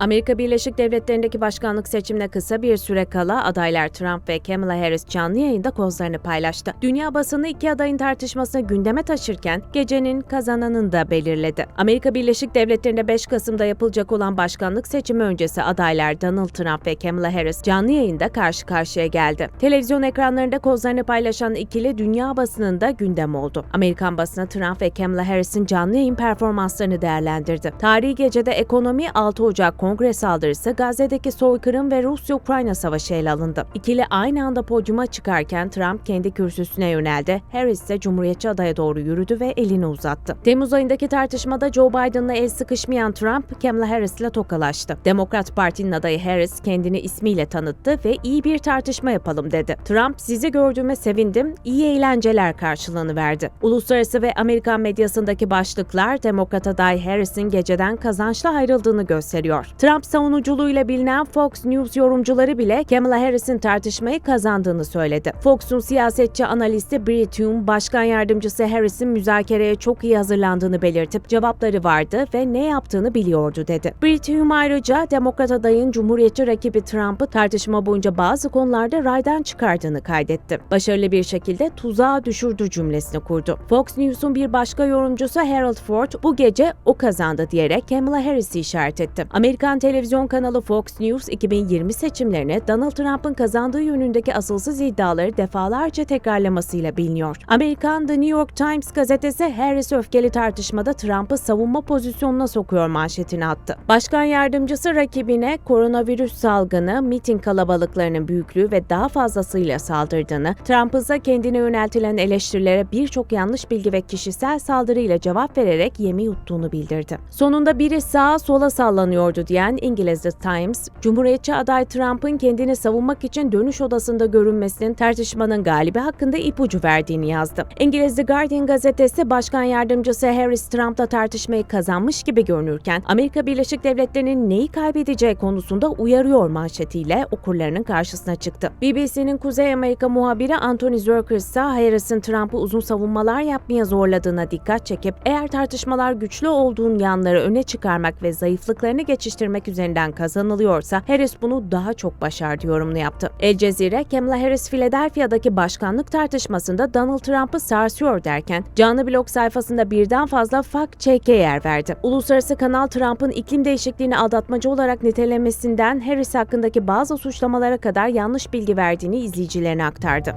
Amerika Birleşik Devletleri'ndeki başkanlık seçimine kısa bir süre kala adaylar Trump ve Kamala Harris canlı yayında kozlarını paylaştı. Dünya basını iki adayın tartışmasını gündeme taşırken gecenin kazananını da belirledi. Amerika Birleşik Devletleri'nde 5 Kasım'da yapılacak olan başkanlık seçimi öncesi adaylar Donald Trump ve Kamala Harris canlı yayında karşı karşıya geldi. Televizyon ekranlarında kozlarını paylaşan ikili dünya basınında gündem oldu. Amerikan basını Trump ve Kamala Harris'in canlı yayın performanslarını değerlendirdi. Tarihi gecede ekonomi 6 Ocak kongre saldırısı, Gazze'deki soykırım ve Rusya-Ukrayna savaşı ele alındı. İkili aynı anda podyuma çıkarken Trump kendi kürsüsüne yöneldi. Harris ise Cumhuriyetçi adaya doğru yürüdü ve elini uzattı. Temmuz ayındaki tartışmada Joe Biden'la el sıkışmayan Trump, Kamala Harris'le tokalaştı. Demokrat Parti'nin adayı Harris kendini ismiyle tanıttı ve iyi bir tartışma yapalım dedi. Trump, sizi gördüğüme sevindim, iyi eğlenceler karşılığını verdi. Uluslararası ve Amerikan medyasındaki başlıklar Demokrat aday Harris'in geceden kazançlı ayrıldığını gösteriyor. Trump savunuculuğuyla bilinen Fox News yorumcuları bile Kamala Harris'in tartışmayı kazandığını söyledi. Fox'un siyasetçi analisti Brit Hume, başkan yardımcısı Harris'in müzakereye çok iyi hazırlandığını belirtip cevapları vardı ve ne yaptığını biliyordu dedi. Brit Hume ayrıca Demokrat adayın Cumhuriyetçi rakibi Trump'ı tartışma boyunca bazı konularda raydan çıkardığını kaydetti. Başarılı bir şekilde tuzağa düşürdü cümlesini kurdu. Fox News'un bir başka yorumcusu Harold Ford bu gece o kazandı diyerek Kamala Harris'i işaret etti. Amerikan televizyon kanalı Fox News 2020 seçimlerini Donald Trump'ın kazandığı yönündeki asılsız iddiaları defalarca tekrarlamasıyla biliniyor. Amerikan The New York Times gazetesi Harris öfkeli tartışmada Trump'ı savunma pozisyonuna sokuyor manşetini attı. Başkan yardımcısı rakibine koronavirüs salgını, miting kalabalıklarının büyüklüğü ve daha fazlasıyla saldırdığını, Trump ise kendine yöneltilen eleştirilere birçok yanlış bilgi ve kişisel saldırıyla cevap vererek yemi yuttuğunu bildirdi. Sonunda biri sağa sola sallanıyordu diyen İngiliz The Times, Cumhuriyetçi aday Trump'ın kendini savunmak için dönüş odasında görünmesinin tartışmanın galibi hakkında ipucu verdiğini yazdı. İngiliz The Guardian gazetesi başkan yardımcısı Harris Trump'la tartışmayı kazanmış gibi görünürken Amerika Birleşik Devletleri'nin neyi kaybedeceği konusunda uyarıyor manşetiyle okurlarının karşısına çıktı. BBC'nin Kuzey Amerika muhabiri Anthony Zerkers ise Harris'in Trump'ı uzun savunmalar yapmaya zorladığına dikkat çekip eğer tartışmalar güçlü olduğun yanları öne çıkarmak ve zayıflıklarını geçiştirmek üzerinden kazanılıyorsa Harris bunu daha çok başardı yorumunu yaptı. El Cezire, Kamala Harris Philadelphia'daki başkanlık tartışmasında Donald Trump'ı sarsıyor derken canlı blog sayfasında birden fazla fact check'e yer verdi. Uluslararası kanal Trump'ın iklim değişikliğini aldatmacı olarak nitelemesinden Harris hakkındaki bazı suçlamalara kadar yanlış bilgi verdiğini izleyicilerine aktardı.